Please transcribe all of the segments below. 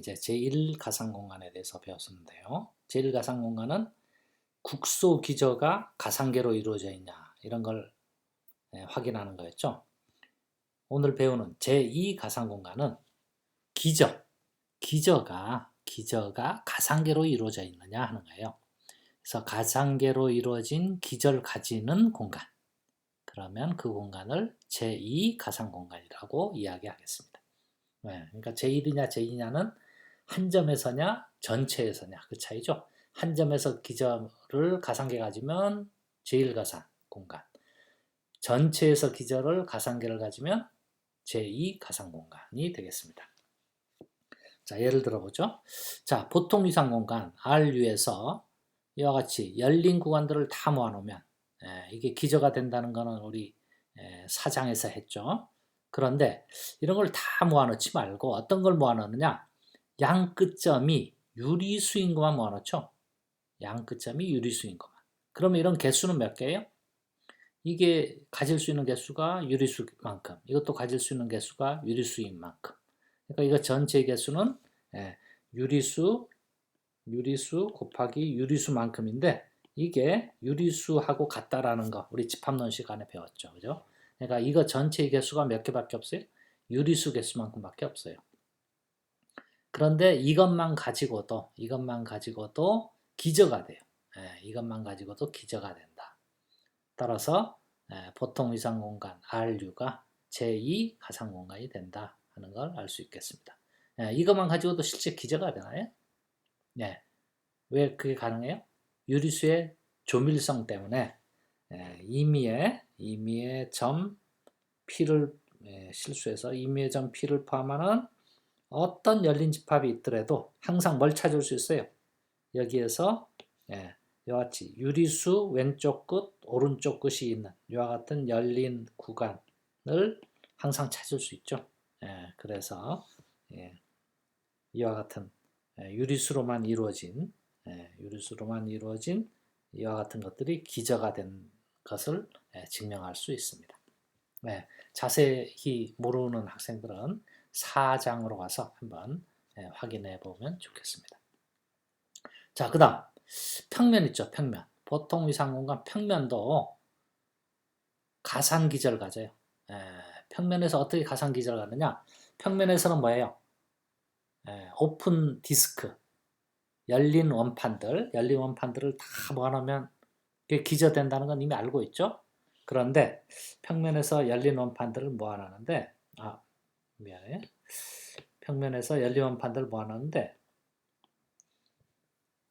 이제 제1 가상 공간에 대해서 배웠었는데요. 제1 가상 공간은 국소 기저가 가상계로 이루어져 있냐 이런 걸 예, 확인하는 거였죠. 오늘 배우는 제2 가상 공간은 기저, 기저가 기저가 가상계로 이루어져 있느냐 하는 거예요. 그래서 가상계로 이루어진 기저를 가지는 공간. 그러면 그 공간을 제2 가상 공간이라고 이야기하겠습니다. 네, 그러니까 제1이냐 제2냐는 한 점에서냐 전체에서냐 그 차이죠. 한 점에서 기저를 가상계 가지면 제1 가상 공간. 전체에서 기저를 가상계를 가지면 제2 가상 공간이 되겠습니다. 자, 예를 들어보죠. 자, 보통 이상 공간 RU에서 이와 같이 열린 구간들을 다 모아놓으면 예, 이게 기저가 된다는 것은 우리 예, 사장에서 했죠. 그런데 이런 걸 다 모아놓지 말고 어떤 걸 모아놓느냐? 양 끝점이 유리수인 것만 모아놓죠. 양 끝점이 유리수인 것만. 그러면 이런 개수는 몇 개예요? 이게 가질 수 있는 개수가 유리수만큼, 이것도 가질 수 있는 개수가 유리수인 만큼. 그러니까 이거 전체 개수는 예, 유리수, 유리수 곱하기 유리수만큼인데 이게 유리수하고 같다라는 거 우리 집합론 시간에 배웠죠. 그죠? 그러니까 이거 전체의 개수가 몇 개밖에 없어요? 유리수 개수만큼밖에 없어요. 그런데 이것만 가지고도 이것만 가지고도 기저가 돼요. 예, 이것만 가지고도 기저가 된다. 따라서 예, 보통 위상 공간 R류가 제2 가상 공간이 된다 하는 걸 알 수 있겠습니다. 예, 이것만 가지고도 실제 기저가 되나요? 네. 왜 그게 가능해요? 유리수의 조밀성 때문에 예, 임의의 임의의 점 P를 예, 실수해서 임의의 점 P를 포함하는 어떤 열린 집합이 있더라도 항상 뭘 찾을 수 있어요. 여기에서 예, 이와 같이 유리수 왼쪽 끝, 오른쪽 끝이 있는 이와 같은 열린 구간을 항상 찾을 수 있죠. 예, 그래서 예, 이와 같은 예, 유리수로만 이루어진 예, 유리수로만 이루어진 이와 같은 것들이 기저가 된 것을 예, 증명할 수 있습니다. 예, 자세히 모르는 학생들은 4장으로 가서 한번 예, 확인해 보면 좋겠습니다. 자, 그 다음 평면 있죠, 평면. 보통 위상 공간 평면도 가상 기저를 가져요. 예, 평면에서 어떻게 가상 기저를 갖느냐? 평면에서는 뭐예요? 예, 오픈 디스크, 열린 원판들, 열린 원판들을 다 모아놓으면 기저된다는 건 이미 알고 있죠? 그런데 평면에서 열린 원판들을 모아놨는데, 아, 미안해. 평면에서 열린 원판들을 모아놨는데,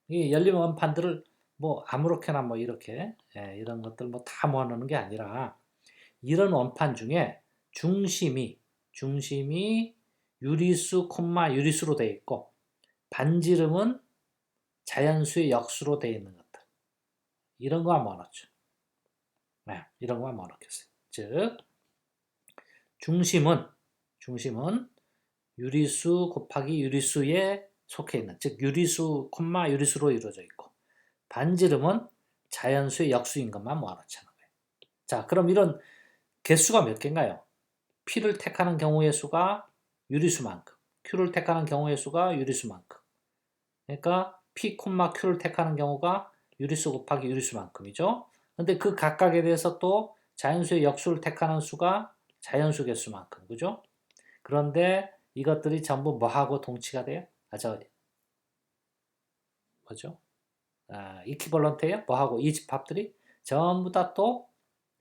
이 열린 원판들을 뭐 아무렇게나 뭐 이렇게 예, 이런 것들 뭐 다 모아놓는 게 아니라 이런 원판 중에 중심이 중심이 유리수 콤마 유리수로 되어 있고 반지름은 자연수의 역수로 되어 있는 것들 이런 거만 모아놓죠. 네, 이런 거만 모아놓겠어요. 즉 중심은 중심은 유리수 곱하기 유리수에 속해 있는 즉 유리수 콤마 유리수로 이루어져 있고 반지름은 자연수의 역수인 것만 모아놓자는 거예요. 자 그럼 이런 개수가 몇 개인가요? P를 택하는 경우의 수가 유리수만큼 Q를 택하는 경우의 수가 유리수만큼 그러니까 P, Q를 택하는 경우가 유리수 곱하기 유리수만큼이죠. 근데 그 각각에 대해서 또 자연수의 역수를 택하는 수가 자연수 개수만큼 그죠? 그런데 이것들이 전부 뭐하고 동치가 돼요? 아, 저, 뭐죠? 아, 이퀴벌런트예요? 뭐하고 이 집합들이 전부 다또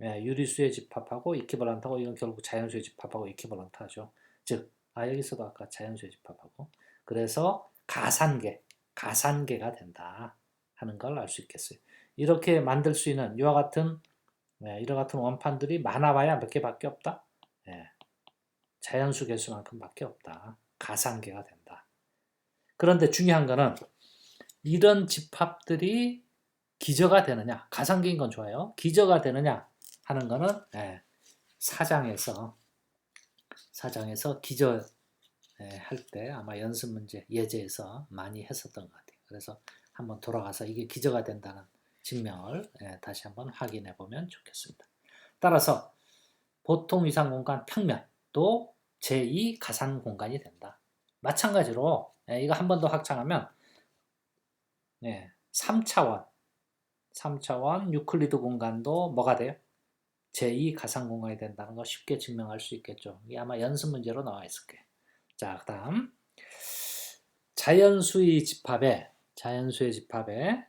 예, 유리수의 집합하고 이퀴벌런트하고 이건 결국 자연수의 집합하고 이퀴벌런트 하죠. 즉, 아 여기서도 아까 자연수의 집합하고 그래서 가산계, 가산계가 된다 하는 걸 알 수 있겠어요. 이렇게 만들 수 있는 이와 같은 예, 이와 같은 원판들이 많아봐야 몇 개밖에 없다. 예, 자연수 개수만큼밖에 없다. 가상계가 된다. 그런데 중요한 거는 이런 집합들이 기저가 되느냐, 가상계인 건 좋아요. 기저가 되느냐 하는 거는 예, 사장에서 사장에서 기저 예, 할때 아마 연습 문제 예제에서 많이 했었던 것 같아요. 그래서 한번 돌아가서 이게 기저가 된다는 증명을 예, 다시 한번 확인해 보면 좋겠습니다. 따라서 보통 위상 공간 평면 도 제2 가상 공간이 된다. 마찬가지로 예, 이거 한 번 더 확장하면 네, 3차원 3차원 유클리드 공간도 뭐가 돼요? 제2 가상 공간이 된다는 거 쉽게 증명할 수 있겠죠. 이게 아마 연습 문제로 나와 있을 거예요. 자, 그다음 자연수의 집합에 자연수의 집합에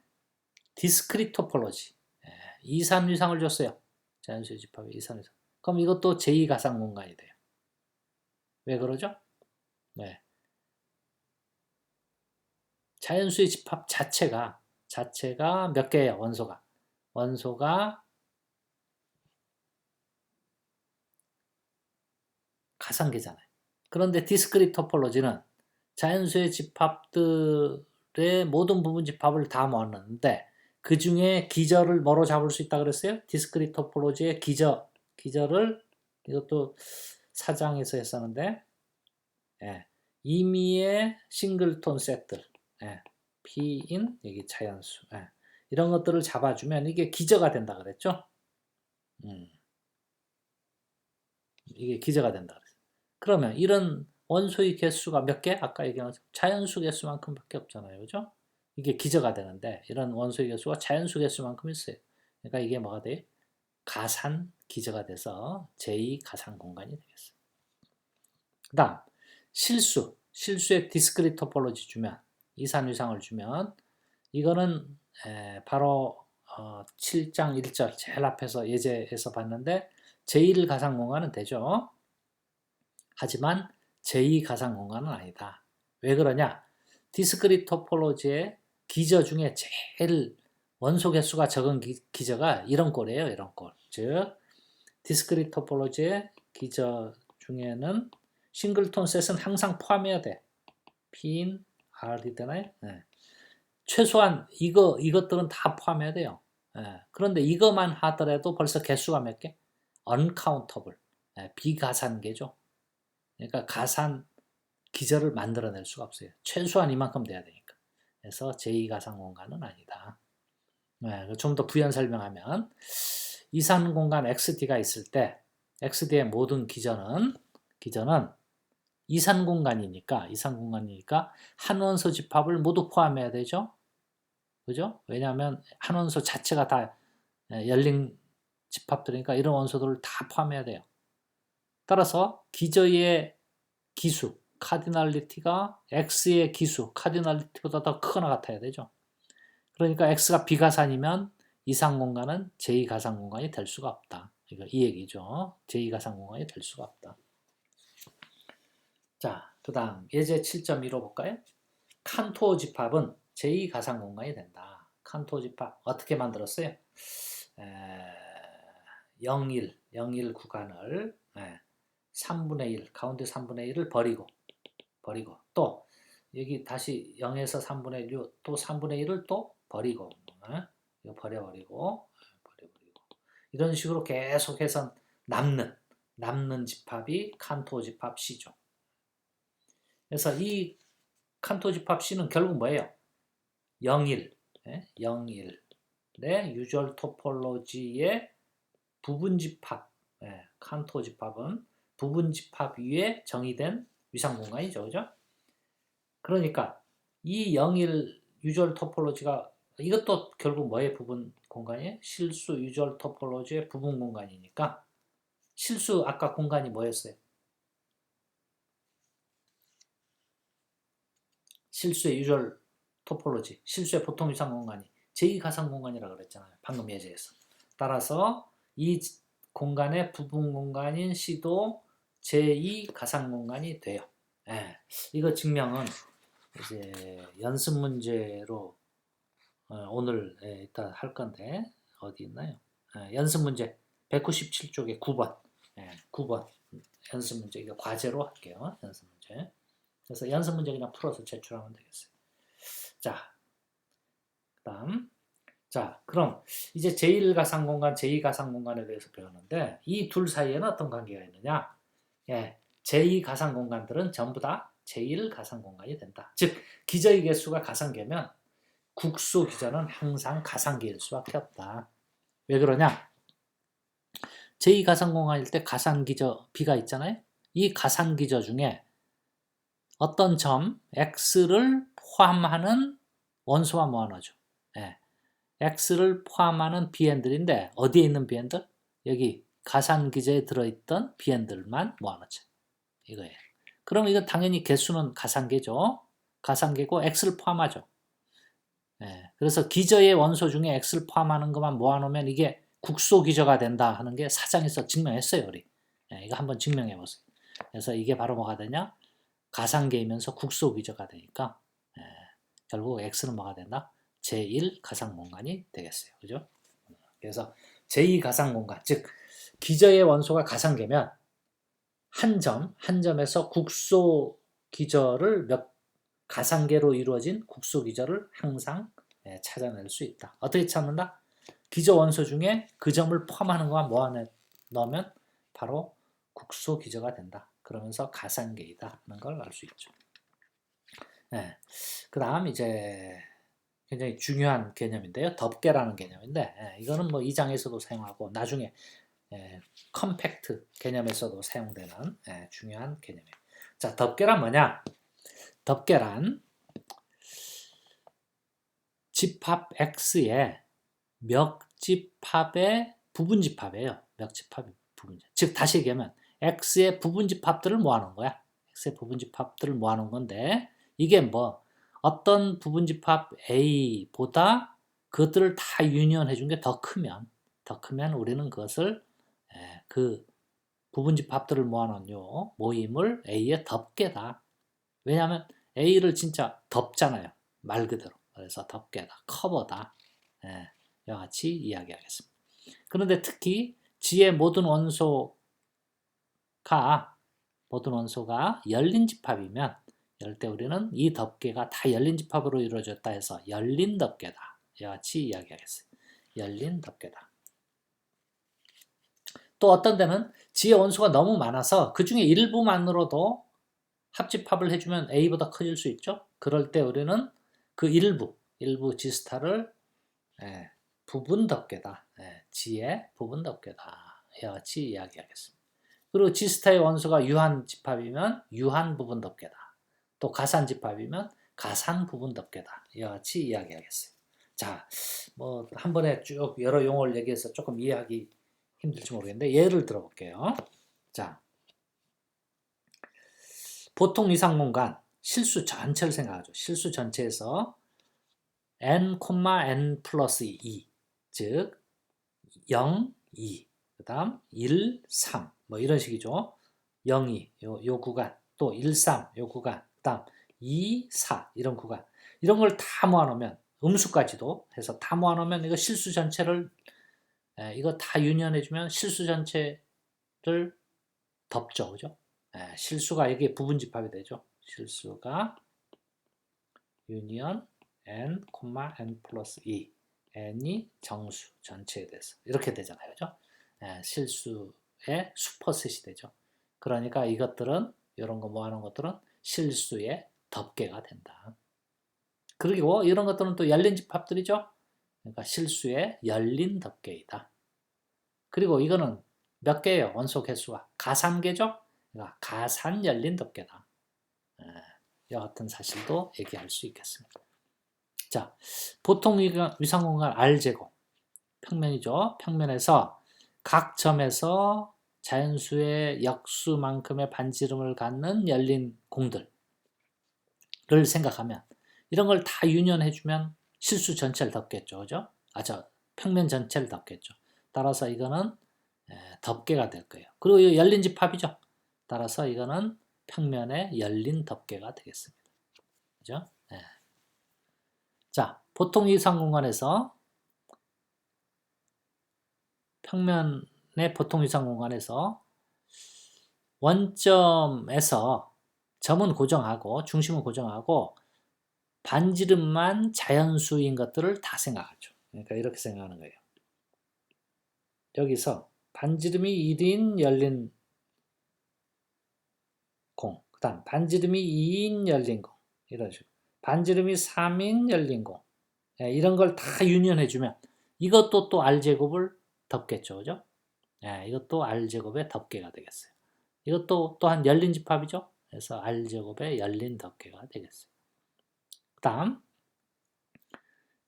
디스크릿 토폴로지 예, 2, 3 유상을 줬어요. 자연수의 집합에 2, 3 유상. 그럼 이것도 제2 가상 공간이 돼요. 왜 그러죠? 네. 자연수의 집합 자체가 자체가 몇 개예요? 원소가 원소가 가상계잖아요. 그런데 디스크릿 토폴로지는 자연수의 집합들의 모든 부분 집합을 다 모았는데 그 중에 기저를 뭐로 잡을 수 있다 그랬어요? 디스크릿 토폴로지의 기저 기저를 이것도 사장에서 했었는데 예, 임의의 싱글톤 셋들 예, P인 여기 자연수 예, 이런 것들을 잡아주면 이게 기저가 된다 그랬죠? 음. 이게 기저가 된다 그랬어요. 그러면 이런 원소의 개수가 몇 개? 아까 얘기한 자연수 개수만큼 밖에 없잖아요. 그죠? 이게 기저가 되는데 이런 원소의 개수가 자연수 개수만큼 있어요. 그러니까 이게 뭐가 돼요? 가산 기저가 돼서 제2 가상 공간이 되겠어요. 그 다음 실수, 실수의 디스크릿 토폴로지 주면 이산 위상을 주면 이거는 에, 바로 어, 7장 1절 제일 앞에서 예제에서 봤는데 제1 가상 공간은 되죠. 하지만 제2 가상 공간은 아니다. 왜 그러냐? 디스크릿 토폴로지의 기저 중에 제일 원소 개수가 적은 기, 기저가 이런 꼴이에요. 이런 꼴. 즉 디스크릿 토폴로지의 기저 중에는 싱글톤 셋은 항상 포함해야 돼. P인 R이 되나요? 네. 최소한 이거 이것들은 다 포함해야 돼요. 네. 그런데 이것만 하더라도 벌써 개수가 몇 개? uncountable. 네. 비가산계죠. 그러니까 가산 기저를 만들어낼 수가 없어요. 최소한 이만큼 돼야 되니까. 그래서 제2가상 공간은 아니다. 네, 좀더 부연 설명하면 이산 공간 XD가 있을 때 XD의 모든 기저는 기저는 이산 공간이니까 이산 공간이니까 한 원소 집합을 모두 포함해야 되죠. 그죠? 왜냐하면 한 원소 자체가 다 열린 집합들이니까 이런 원소들을 다 포함해야 돼요. 따라서 기저의 기수 카디널리티가 x의 기수 카디널리티보다 더 크거나 같아야 되죠. 그러니까 x가 비가산이면 이상 공간은 제2가상 공간이 될 수가 없다. 이거 이 얘기죠. 제2가상 공간이 될 수가 없다. 자, 그 다음 예제 7.1로 볼까요? 칸토 집합은 제2가상 공간이 된다. 칸토 집합 어떻게 만들었어요? 에, 0, 1, 0, 1 구간을 에, 3분의 1, 가운데 3분의 1을 버리고 버리고 또 여기 다시 0에서 3분의 1, 또 3분의 1을 또 버리고 어? 이거 버려버리고 버려버리고 이런 식으로 계속해서 남는 남는 집합이 칸토 집합 C죠. 그래서 이 칸토 집합 C는 결국 뭐예요? 01, 예? 01. 의 유절 토폴로지의 부분 집합, 예, 칸토 집합은 부분 집합 위에 정의된 위상 공간이죠. 그죠? 그러니까 이 01 유절 토폴로지가 이것도 결국 뭐의 부분 공간이에요? 실수 유절 토폴로지의 부분 공간이니까 실수 아까 공간이 뭐였어요? 실수의 유절 토폴로지, 실수의 보통 위상 공간이 제2가상 공간이라고 그랬잖아요. 방금 예제에서. 따라서 이 공간의 부분 공간인 C도 제2 가상 공간이 돼요. 예, 이거 증명은 이제 연습 문제로 어, 오늘 예, 이따 할 건데 어디 있나요? 예, 연습 문제 197쪽에 9번. 예, 9번 연습 문제 이거 과제로 할게요. 연습 문제. 그래서 연습 문제 그냥 풀어서 제출하면 되겠어요. 자, 그다음 자, 그럼 이제 제1가상 공간, 제2가상 공간에 대해서 배웠는데 이 둘 사이에는 어떤 관계가 있느냐? 예, 제2가상 공간들은 전부 다 제1가상 공간이 된다. 즉, 기저의 개수가 가상계면 국수 기저는 항상 가상계일 수밖에 없다. 왜 그러냐? 제2가상 공간일 때 가상 기저 B가 있잖아요. 이 가상 기저 중에 어떤 점 x를 포함하는 원소와 모아놓죠. 예. x를 포함하는 비엔들인데 어디에 있는 비엔들? 여기 가산기제에 들어있던 비엔들만 모아놓죠. 이거예요. 그럼 이거 당연히 개수는 가산계죠. 가산계고 x를 포함하죠. 예. 그래서 기저의 원소 중에 x를 포함하는 것만 모아놓으면 이게 국소 기저가 된다 하는 게 사장에서 증명했어요. 우리. 예, 이거 한번 증명해 보세요. 그래서 이게 바로 뭐가 되냐? 가상계이면서 국소 기저가 되니까 예, 결국 x는 뭐가 된다? 제1 가상 공간이 되겠어요. 그죠? 그래서 제2 가상 공간, 즉 기저의 원소가 가상계면 한 점, 한 점에서 국소 기저를 몇 가상계로 이루어진 국소 기저를 항상 예, 찾아낼 수 있다. 어떻게 찾는다? 기저 원소 중에 그 점을 포함하는 것만 모아 넣으면 바로 국소 기저가 된다. 그러면서 가상계이다 하는 걸 알 수 있죠. 네. 그 다음 이제 굉장히 중요한 개념인데요. 덮개라는 개념인데 예, 이거는 뭐 2장에서도 사용하고 나중에 예, 컴팩트 개념에서도 사용되는 예, 중요한 개념이에요. 자, 덮개란 뭐냐? 덮개란 집합 X에 멱집합의 부분집합이에요. 멱집합의 부분집. 즉 다시 얘기하면 X의 부분집합들을 모아놓은 거야. X의 부분집합들을 모아놓은 건데 이게 뭐 어떤 부분집합 A보다 그것들을 다 유니언해 준 게 더 크면 더 크면 우리는 그것을 그 부분집합들을 모아놓은 요 모임을 A의 덮개다. 왜냐하면 A를 진짜 덮잖아요. 말 그대로. 그래서 덮개다. 커버다. 예, 이와 같이 이야기하겠습니다. 그런데 특히 G의 모든 원소가 모든 원소가 열린 집합이면 이럴 때 우리는 이 덮개가 다 열린 집합으로 이루어졌다 해서 열린 덮개다. 이와 같이 이야기하겠어요. 열린 덮개다. 또 어떤 데는 G의 원소가 너무 많아서 그 중에 일부만으로도 합집합을 해주면 A보다 커질 수 있죠. 그럴 때 우리는 그 일부, 일부 G스타를 예, 부분 덮개다. 예, G의 부분 덮개다. 이와 같이 이야기하겠습니다. 그리고 G스타의 원소가 유한 집합이면 유한 부분 덮개다. 또 가산 집합이면 가산 부분 덮개다. 이와 같이 이야기하겠어요. 자, 뭐 한 번에 쭉 여러 용어를 얘기해서 조금 이해하기 힘들지 모르겠는데 예를 들어볼게요. 자, 보통 이상 공간 실수 전체를 생각하죠. 실수 전체에서 n, n 플러스 2, 즉 0, 2, 그 다음 1, 3, 뭐 이런 식이죠. 0, 2, 요, 요 구간, 또 1, 3, 요 구간, 그 다음 2, 4, 이런 구간. 이런 걸 다 모아놓으면, 음수까지도 해서 다 모아놓으면 이거 실수 전체를, 에, 이거 다 유니언해주면 실수 전체를 덮죠. 그죠? 에, 실수가 여기 부분 집합이 되죠. 실수가 유니언 n, n 플러스 2 n이 정수 전체에 대해서 이렇게 되잖아요. 그죠? 예, 실수의 슈퍼셋이 되죠. 그러니까 이것들은 이런 거 모아놓은 것들은 실수의 덮개가 된다. 그리고 이런 것들은 또 열린 집합들이죠. 그러니까 실수의 열린 덮개이다. 그리고 이거는 몇 개예요? 원소 개수가 가산계죠. 그러니까 가산 열린 덮개다. 예, 이와 같은 사실도 얘기할 수 있겠습니다. 자, 보통 위상공간 R제곱 평면이죠. 평면에서 각 점에서 자연수의 역수만큼의 반지름을 갖는 열린 공들을 생각하면 이런 걸 다 유연해주면 실수 전체를 덮겠죠. 그죠? 아, 저 평면 전체를 덮겠죠. 따라서 이거는 덮개가 될 거예요. 그리고 이 열린 집합이죠. 따라서 이거는 평면의 열린 덮개가 되겠습니다. 그죠? 네. 자, 보통 이상 공간에서 평면의 보통 이상 공간에서 원점에서 점은 고정하고 중심은 고정하고 반지름만 자연수인 것들을 다 생각하죠. 그러니까 이렇게 생각하는 거예요. 여기서 반지름이 1인 열린 공, 그 다음 반지름이 2인 열린 공 이런 식으로 반지름이 3인 열린 공 예, 이런 걸 다 유니언해 주면 이것도 또 R제곱을 덮겠죠. 그죠? 예, 이것도 R제곱의 덮개가 되겠어요. 이것도 또한 열린 집합이죠. 그래서 R제곱의 열린 덮개가 되겠어요. 그 다음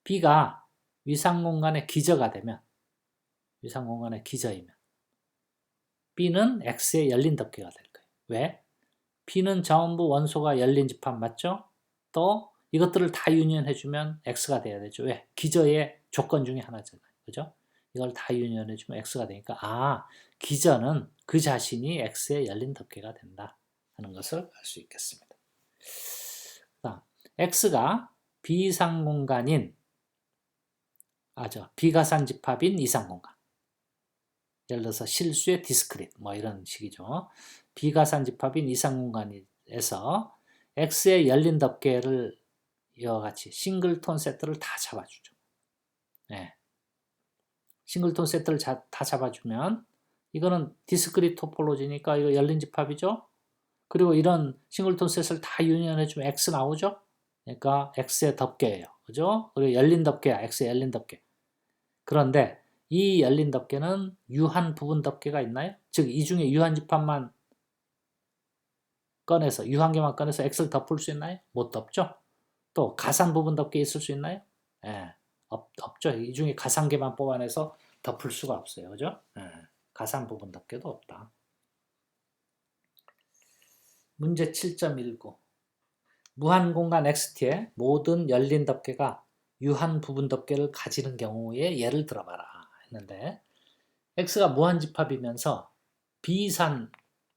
B가 위상 공간의 기저가 되면 위상 공간의 기저이면 B는 X의 열린 덮개가 될 거예요. 왜? B는 전부 원소가 열린 집합 맞죠? 또 이것들을 다 유니언해주면 X가 돼야 되죠. 왜? 기저의 조건 중에 하나잖아요. 그죠? 이걸 다 유니언해주면 X가 되니까 아 기저는 그 자신이 X의 열린 덮개가 된다 하는 것을 알 수 있겠습니다. 다음 X가 비상 공간인 아죠 비가산 집합인 이상 공간 예를 들어서 실수의 디스크릿 뭐 이런 식이죠. 비가산 집합인 이상 공간에서 X의 열린 덮개를 이와 같이 싱글톤 세트를 다 잡아주죠. 네. 싱글톤 세트를 자, 다 잡아주면 이거는 디스크릿 토폴로지니까 이거 열린 집합이죠. 그리고 이런 싱글톤 셋을 다 유니언해주면 X 나오죠. 그러니까 X의 덮개예요. 그죠? 그리고 열린 덮개야. X의 열린 덮개. 그런데 이 열린 덮개는 유한 부분 덮개가 있나요? 즉 이 중에 유한 집합만 꺼내서 유한 개만 꺼내서 X를 덮을 수 있나요? 못 덮죠. 또 가산 부분 덮개 있을 수 있나요? 예, 없, 없죠. 이 중에 가산개만 뽑아내서 덮을 수가 없어요. 그죠? 예, 가산 부분 덮개도 없다. 문제 7.19 무한 공간 XT의 모든 열린 덮개가 유한 부분 덮개를 가지는 경우에 예를 들어봐라 했는데 X가 무한 집합이면서 비산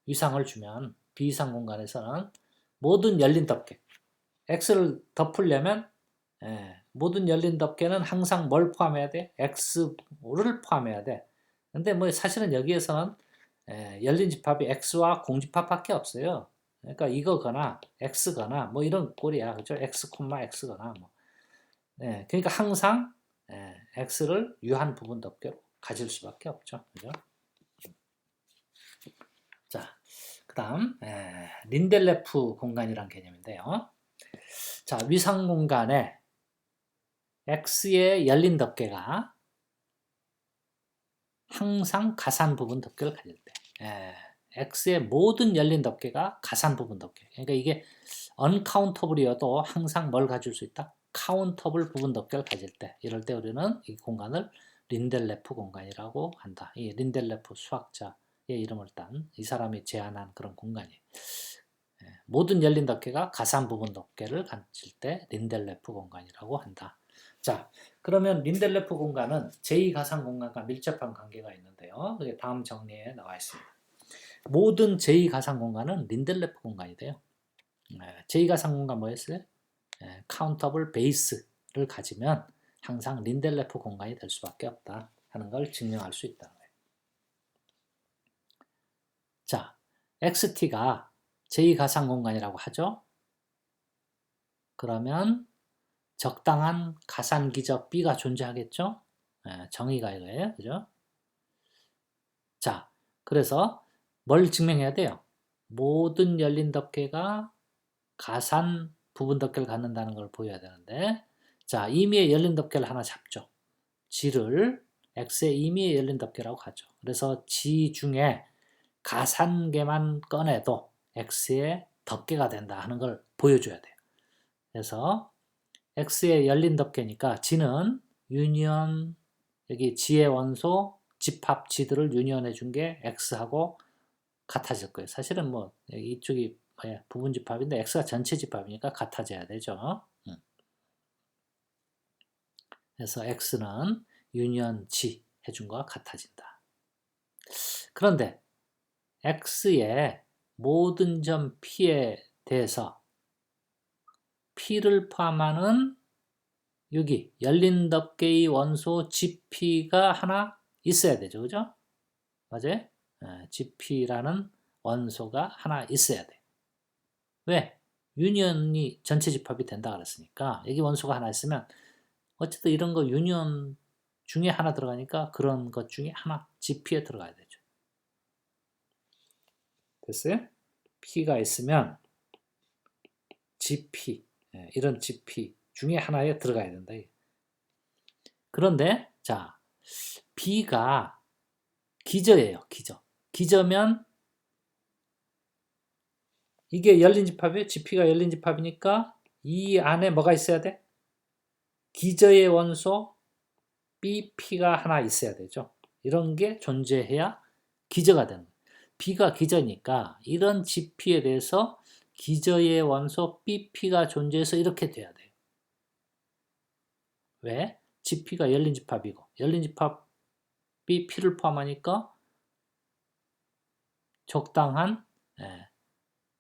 위상을 주면 비상 공간에서는 모든 열린 덮개 X를 덮으려면 예, 모든 열린 덮개는 항상 뭘 포함해야 돼? X를 포함해야 돼. 근데 뭐 사실은 여기에서는 예, 열린 집합이 X와 공집합밖에 없어요. 그러니까 이거거나 X거나 뭐 이런 꼴이야. 그죠? X, X거나 뭐. 예, 그러니까 항상 예, X를 유한 부분 덮개로 가질 수밖에 없죠. 그죠? 자, 그 다음 예, 린델레프 공간이란 개념인데요. 자, 위상 공간에 X의 열린 덮개가 항상 가산 부분 덮개를 가질 때 예, X의 모든 열린 덮개가 가산 부분 덮개 그러니까 이게 언카운터블이어도 항상 뭘 가질 수 있다? 카운터블 부분 덮개를 가질 때 이럴 때 우리는 이 공간을 린델레프 공간이라고 한다. 이 린델레프 수학자의 이름을 딴 이 사람이 제안한 그런 공간이에요. 예, 모든 열린 덮개가 가산 부분 덮개를 가질 때 린델레프 공간이라고 한다. 자, 그러면 린델레프 공간은 제2가상 공간과 밀접한 관계가 있는데요. 그게 다음 정리에 나와 있습니다. 모든 제2가상 공간은 린델레프 공간이 돼요. 제2가상 공간 뭐였어요? 카운터블 베이스를 가지면 항상 린델레프 공간이 될 수밖에 없다 하는 걸 증명할 수 거예요. 자, XT가 제2가상 공간이라고 하죠. 그러면 적당한 가산기적 B가 존재하겠죠? 예, 정의가 이거예요. 그죠? 자, 그래서 뭘 증명해야 돼요? 모든 열린 덮개가 가산 부분 덮개를 갖는다는 걸 보여야 되는데 자, 임의의 열린 덮개를 하나 잡죠. G를 X의 임의의 열린 덮개라고 하죠. 그래서 G 중에 가산계만 꺼내도 X의 덮개가 된다 하는 걸 보여줘야 돼요. 그래서 X의 열린 덮개니까 G는 유니언 여기 G의 원소 집합 G들을 유니언해 준 게 X하고 같아질 거예요. 사실은 뭐 이쪽이 부분 집합인데 X가 전체 집합이니까 같아져야 되죠. 음. 그래서 X는 유니언 G 해준 거와 같아진다. 그런데 X의 모든 점 P에 대해서 P를 포함하는 여기 열린 덮개의 원소 GP가 하나 있어야 되죠. 그죠? 맞아요? GP라는 원소가 하나 있어야 돼. 왜? 유니언이 전체 집합이 된다 그랬으니까 여기 원소가 하나 있으면 어쨌든 이런 거 유니언 중에 하나 들어가니까 그런 것 중에 하나 GP에 들어가야 되죠. 됐어요? P가 있으면 GP 예, 이런 GP 중에 하나에 들어가야 된다. 그런데 자 B가 기저예요. 기저. 기저면 이게 열린 집합이에요. GP가 열린 집합이니까 이 안에 뭐가 있어야 돼? 기저의 원소 BP가 하나 있어야 되죠. 이런 게 존재해야 기저가 되는 거예요. B가 기저니까 이런 GP에 대해서 기저의 원소 BP가 존재해서 이렇게 돼야 돼요. 왜? GP가 열린 집합이고 열린 집합이 P를 포함하니까 적당한 예,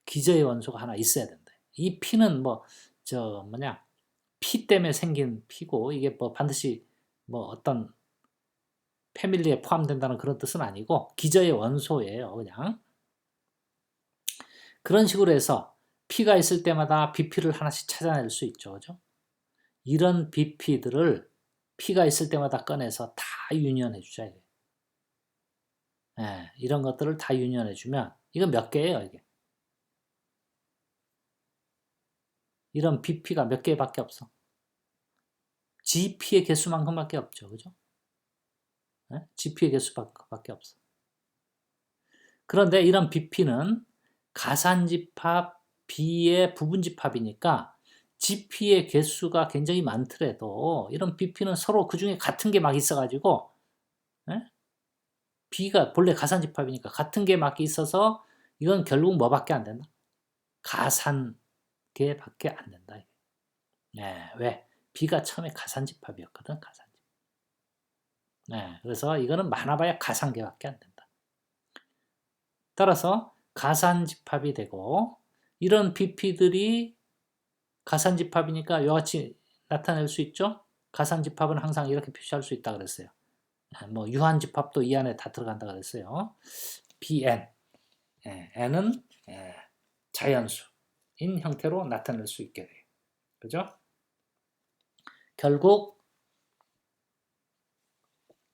기저의 원소가 하나 있어야 된다. 이 P는 뭐 저 뭐냐 P 때문에 생긴 P고 이게 뭐 반드시 뭐 어떤 패밀리에 포함된다는 그런 뜻은 아니고 기저의 원소예요. 그냥 그런 식으로 해서 P가 있을 때마다 BP를 하나씩 찾아낼 수 있죠. 그죠? 이런 BP들을 P가 있을 때마다 꺼내서 다 유니언해 주자. 예, 이런 것들을 다 유니언해 주면 이건 몇 개예요, 이게? 이런 BP가 몇 개밖에 없어. GP의 개수만큼밖에 없죠. 그죠? 예? GP의 개수밖에 없어. 그런데 이런 BP는 가산집합 B의 부분집합이니까 GP의 개수가 굉장히 많더라도 이런 BP는 서로 그 중에 같은 게 막 있어가지고 예? B가 본래 가산집합이니까 같은 게 막 있어서 이건 결국 뭐밖에 안 된다? 가산계밖에 안 된다. 네, 왜? B가 처음에 가산집합이었거든, 가산집. 네, 그래서 이거는 많아봐야 가산계밖에 안 된다. 따라서 가산집합이 되고 이런 BP들이 가산집합이니까 이와 같이 나타낼 수 있죠. 가산집합은 항상 이렇게 표시할 수 있다 그랬어요. 뭐 유한집합도 이 안에 다 들어간다 그랬어요. Bn 예, n은 예, 자연수인 형태로 나타낼 수 있게 돼요. 그죠? 결국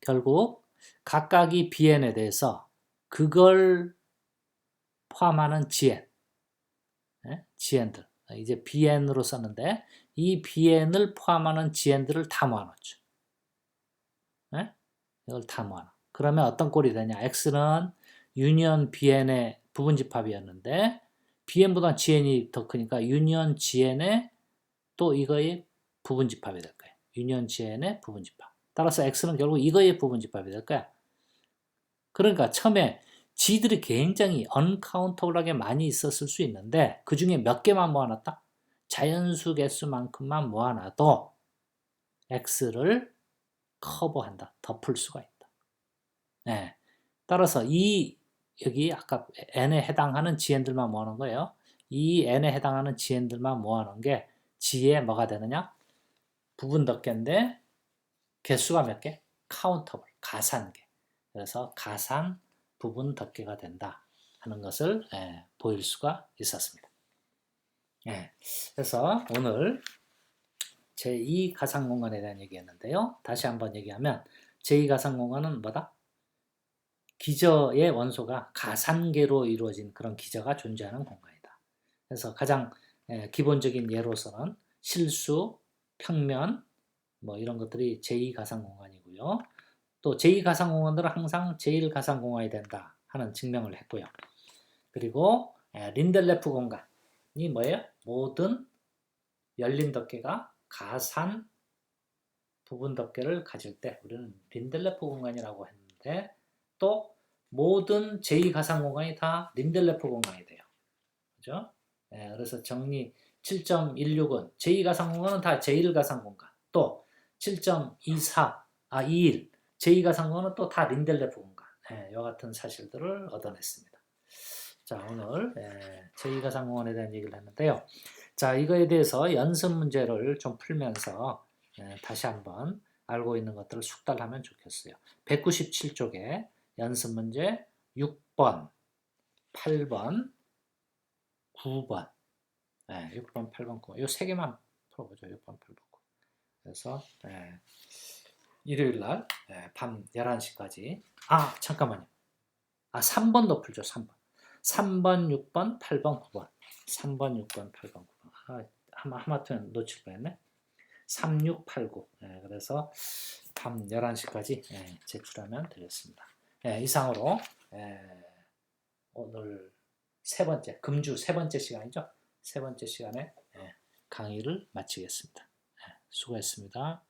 결국 각각이 Bn에 대해서 그걸 포함하는 Gn, 예? Gn들 이제 Bn으로 썼는데 이 Bn을 포함하는 Gn들을 다 모아놓죠. 예? 이걸 다 모아놔. 그러면 어떤 꼴이 되냐? X는 유니언 Bn의 부분 집합이었는데 Bn보다 Gn이 더 크니까 유니언 Gn의 또 이거의 부분 집합이 될 거예요. 유니언 Gn의 부분 집합. 따라서 X는 결국 이거의 부분집합이 될 거야. 그러니까 처음에 G들이 굉장히 언카운터블하게 많이 있었을 수 있는데 그 중에 몇 개만 모아놨다? 자연수 개수만큼만 모아놔도 X를 커버한다. 덮을 수가 있다. 네. 따라서 이 여기 아까 n에 해당하는 GN들만 모아놓은 거예요. 이 n에 해당하는 GN들만 모아놓은 게 G에 뭐가 되느냐? 부분 덮개인데 개수가 몇 개? 카운터블, 가산개. 그래서 가산 부분 덮개가 된다 하는 것을 예, 보일 수가 있었습니다. 예, 그래서 오늘 제2 가상공간에 대한 얘기였는데요. 다시 한번 얘기하면 제2 가상공간은 뭐다? 기저의 원소가 가산계로 이루어진 그런 기저가 존재하는 공간이다. 그래서 가장 기본적인 예로서는 실수, 평면 뭐 이런 것들이 제2 가상공간이고요. 또 제2 가상공간들은 항상 제1가상공간이 된다 하는 증명을 했고요. 그리고 린델레프 공간이 뭐예요? 모든 열린 덮개가 가산 부분 덮개를 가질 때 우리는 린델레프 공간이라고 했는데 또 모든 제2가상 공간이 다 린델레프 공간이 돼요. 그죠? 네, 그래서 정리 7.16은 제2가상 공간은 다 제1가상 공간. 또 7.24, 아, 21. 제2가상 공간은 또다 린델레프 공간. 네, 이와 같은 사실들을 얻어냈습니다. 자, 오늘 네, 제2가상 공간에 대한 얘기를 했는데요. 자, 이거에 대해서 연습 문제를 좀 풀면서 네, 다시 한번 알고 있는 것들을 숙달하면 좋겠어요. 197쪽에 연습 문제 6번, 8번, 9번. 네, 6번, 8번, 9번. 이세 개만 풀어보죠. 6번, 8번, 9번. 그래서 네, 일요일 날, 네, 밤 11시까지. 아, 잠깐만요. 아, 3번도 풀죠. 3번. 3번, 6번, 8번, 9번. 3번, 6번, 8번, 9번. 아, 하마, 하마터면 놓칠 뻔했네. 3689. 네, 그래서 밤 11시까지 네, 제출하면 되겠습니다. 네, 이상으로 네, 오늘 세 번째 금주 세 번째 시간이죠. 세 번째 시간에 예, 강의를 마치겠습니다. 예, 수고했습니다.